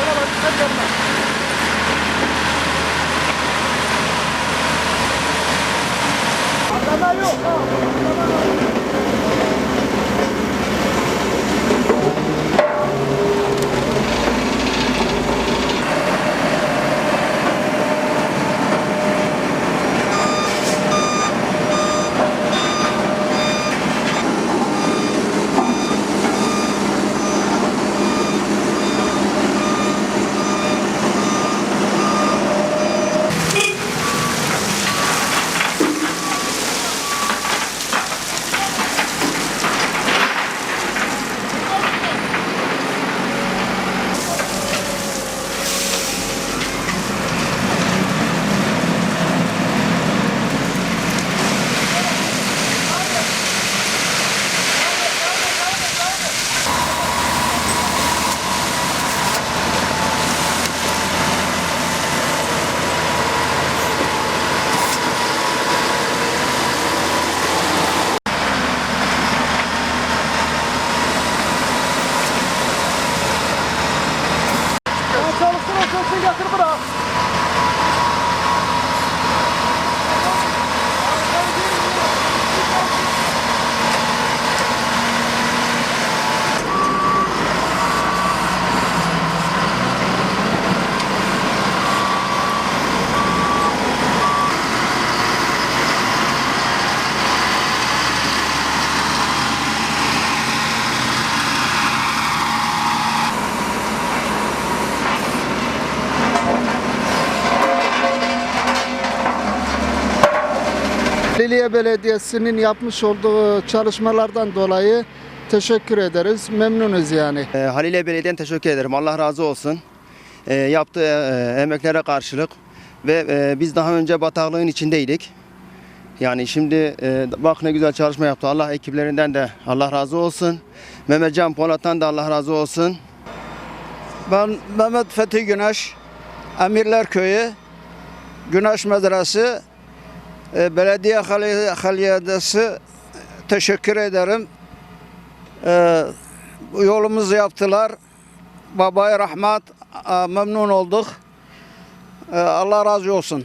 Devam et. Sen yanına. Adana yok. Adana yok. Michael Silva, Tribunal. Halilye Belediyesi'nin yapmış olduğu çalışmalardan dolayı teşekkür ederiz. Memnunuz yani. E, Halilye Belediye'ne teşekkür ederim. Allah razı olsun. E, yaptığı e, emeklere karşılık ve e, biz daha önce bataklığın içindeydik. Yani şimdi e, bak ne güzel çalışma yaptı. Allah ekiplerinden de Allah razı olsun. Mehmetcan Polat'tan da Allah razı olsun. Ben Mehmet Fethi Güneş, Emirler Köyü, Güneş Medresi, e, Belediye Hali- Haliyedesi teşekkür ederim. E, yolumuzu yaptılar. Babaya rahmet, e, memnun olduk. E, Allah razı olsun.